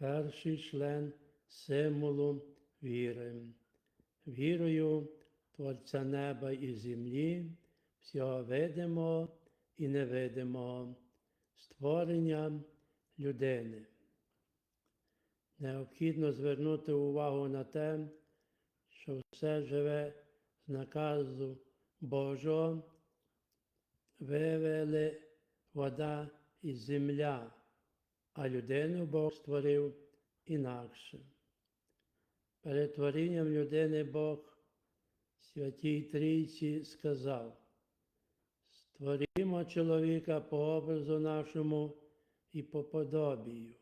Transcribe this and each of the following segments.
перший член символу віри. Вірою Творця неба і землі, всього видимого і невидимого, створення людини. Необхідно звернути увагу на те, що все живе з наказу Божого, вивели вода і земля, а людину Бог створив інакше. Перед творінням людини Бог Святій Трійці сказав, створімо чоловіка по образу нашому і по подобію.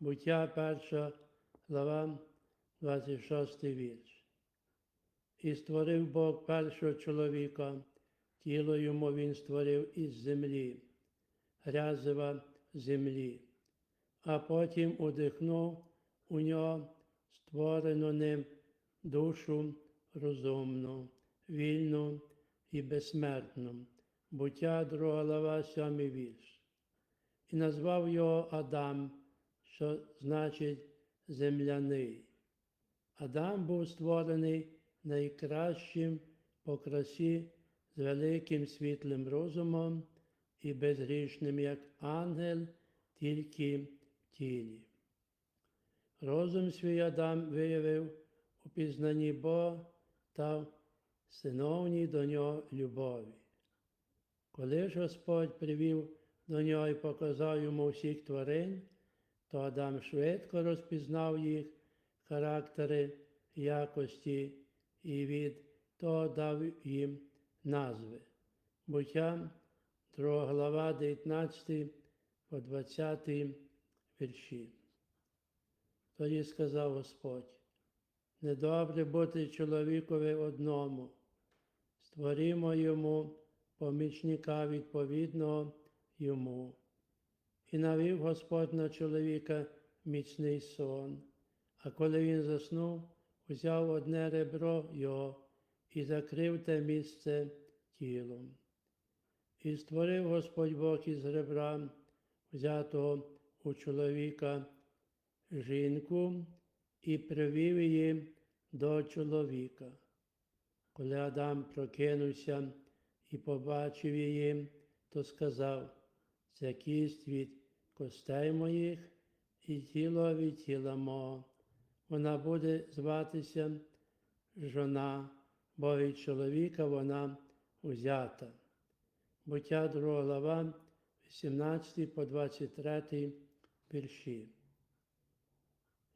Буття 1 глава, 26 вірш. І створив Бог першого чоловіка, тіло йому він створив із землі, грязева землі, а потім удихнув у нього створену ним душу розумну, вільну і безсмертну. Буття 2 глава, 7 вірш. І назвав його Адам, що значить земляний. Адам був створений найкращим по красі з великим світлим розумом і безгрішним, як ангел, тільки тілі. Розум свій Адам виявив у пізнанні Бога та синовній до нього любові. Коли ж Господь привів до нього і показав йому всіх тварин, то Адам швидко розпізнав їх характери, якості і від того дав їм назви. Буття 2 глава 19 по 20 вірші. Тоді сказав Господь, недобре бути чоловікові одному, створімо йому помічника відповідного йому. І навів Господь на чоловіка міцний сон, а коли він заснув, узяв одне ребро його і закрив те місце тілом. І створив Господь Бог із ребра, взятого у чоловіка жінку і привів її до чоловіка. Коли Адам прокинувся і побачив її, то сказав, це кість від костей моїх і тіло від тіла мого. Вона буде зватися жона, бо від чоловіка вона узята. Буття 2 глава, 18 по 23 вірші.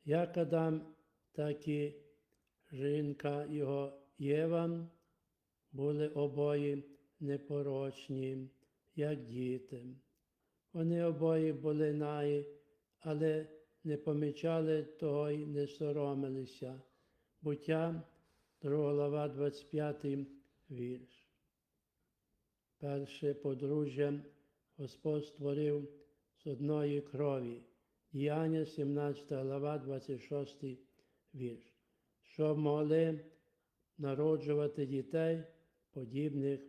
Як Адам, так і жінка його Єва були обоє непорочні, як діти. Вони обоє були наї, але не помічали того й не соромилися. Буття 2 глава 25 вірш. Перше подружжя Господь створив з одної крові. Діяння 17 глава 26 вірш. Щоб могли народжувати дітей, подібних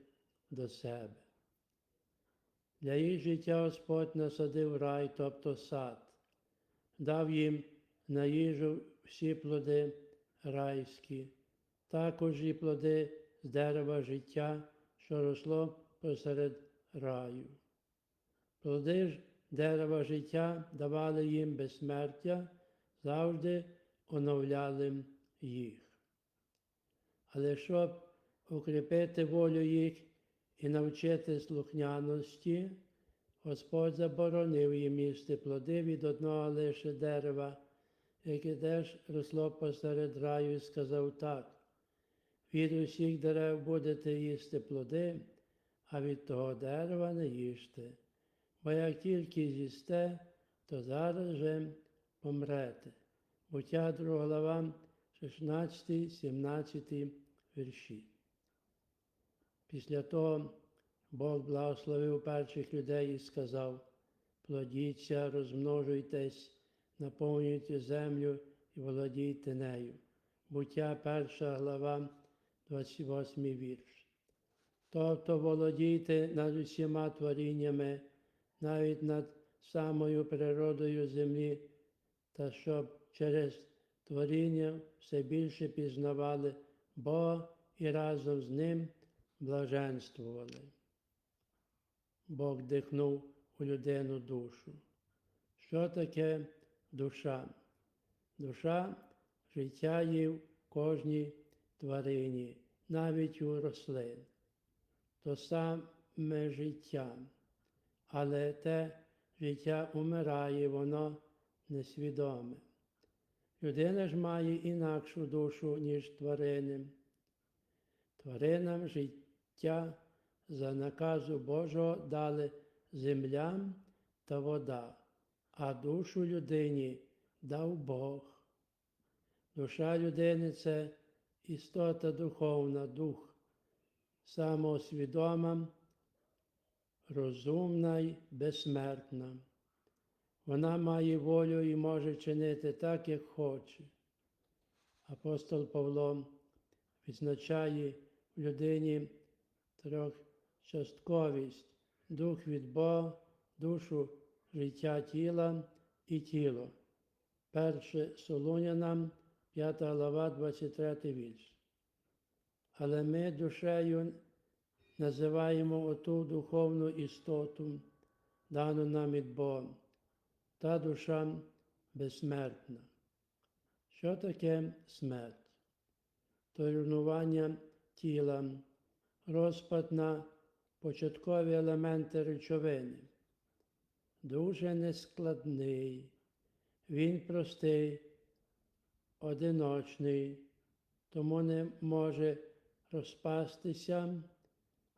до себе. Для їх життя Господь насадив рай, тобто сад, дав їм на їжу всі плоди райські, також і плоди з дерева життя, що росло посеред раю. Плоди ж дерева життя давали їм безсмертя, завжди оновляли їх. Але щоб укріпити волю їх і навчити слухняності, Господь заборонив їм їсти плоди від одного лише дерева, яке теж росло посеред раю, і сказав так. Від усіх дерев будете їсти плоди, а від того дерева не їжте, бо як тільки з'їсте, то зараз же помрете. Буття 2 глава, 16, 17 вірші. Після того Бог благословив перших людей і сказав, плодіться, розмножуйтесь, наповнюйте землю і володійте нею. Буття 1 глава, 28 вірш. Тобто володійте над усіма творіннями, навіть над самою природою землі, та щоб через творіння все більше пізнавали Бога і разом з Ним блаженствували. Бог дихнув у людину душу. Що таке душа? Душа життя є в кожній тварині, навіть у рослин. То саме життя, але те життя умирає, воно несвідоме. Людина ж має інакшу душу, ніж тварини. Тваринам життя за наказу Божого дали земля та вода, а душу людині дав Бог. Душа людини це істота духовна, дух, самоосвідома, розумна й безсмертна. Вона має волю і може чинити так, як хоче. Апостол Павло відзначає в людині трьохчастковість, дух від Бога, душу життя тіла і тіло. Перше Солунянам, 5 глава, 23 вірш. Але ми душею називаємо оту духовну істоту, дану нам від Бога, та душа безсмертна. Що таке смерть? То руйнування тіла, розпад на початкові елементи речовини. Дуже нескладний, він простий, одиночний, тому не може розпастися,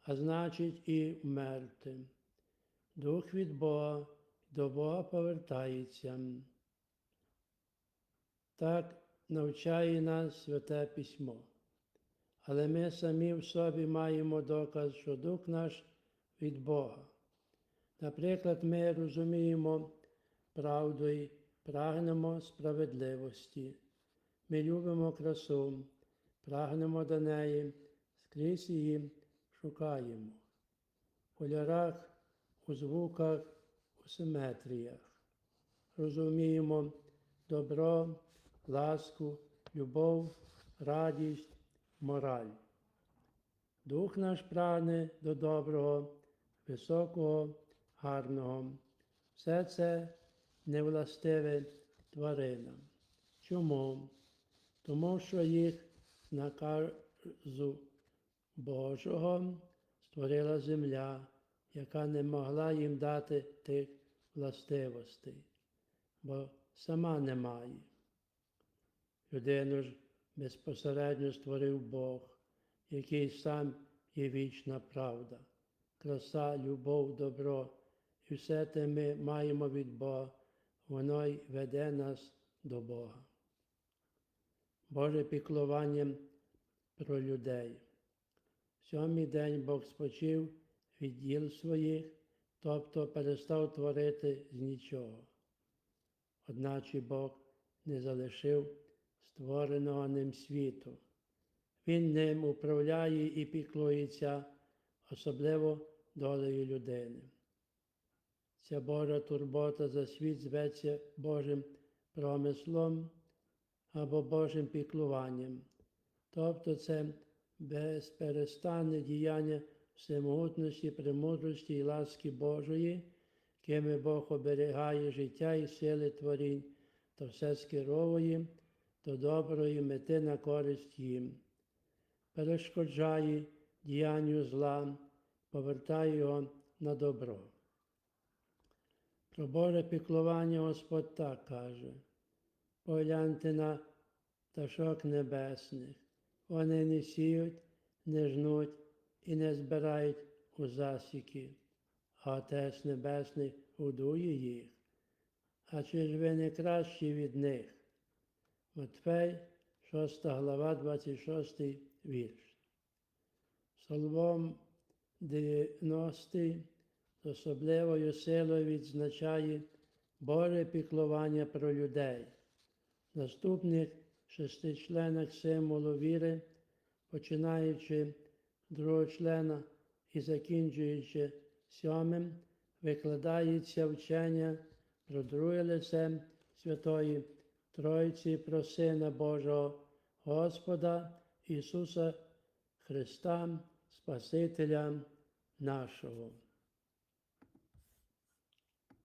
а значить і вмерти. Дух від Бога до Бога повертається. Так навчає нас Святе Письмо. Але ми самі в собі маємо доказ, що дух наш від Бога. Наприклад, ми розуміємо правду і прагнемо справедливості. Ми любимо красу, прагнемо до неї, скрізь її шукаємо. В кольорах, у звуках, у симетріях. Розуміємо добро, ласку, любов, радість, мораль. Дух наш прагне до доброго, високого, гарного. Все це невластиве тваринам. Чому? Тому що їх наказу Божого створила земля, яка не могла їм дати тих властивостей, бо сама не має. Людину ж безпосередньо створив Бог, який сам є вічна правда, краса, любов, добро, і все те ми маємо від Бога, воно й веде нас до Бога. Боже піклування про людей. Сьомий день Бог спочив від діл своїх, тобто перестав творити з нічого. Одначе Бог не залишив створеного ним світу. Він ним управляє і піклується, особливо долею людини. Ця Божа турбота за світ зветься Божим промислом або Божим піклуванням, тобто це безперестанне діяння всемогутності, премудрості і ласки Божої, кими Бог оберігає життя і сили творінь, то все скеровує до доброї мети на користь їм, перешкоджає діянню зла, повертає його на добро. Про Боже піклування Господь так каже, погляньте на пташок небесних, вони не сіють, не жнуть і не збирають у засіки, а Отець Небесний годує їх. А чи ж ви не кращі від них? Матфей, 6 глава, 26 вірш. Псалом 90 з особливою силою відзначає Боже піклування про людей. В наступних шести членах символу віри, починаючи другого члена і закінчуючи сьомим, викладається вчення про друге лице Святої Тройці про Сина Божого, Господа Ісуса Христа, Спасителя нашого.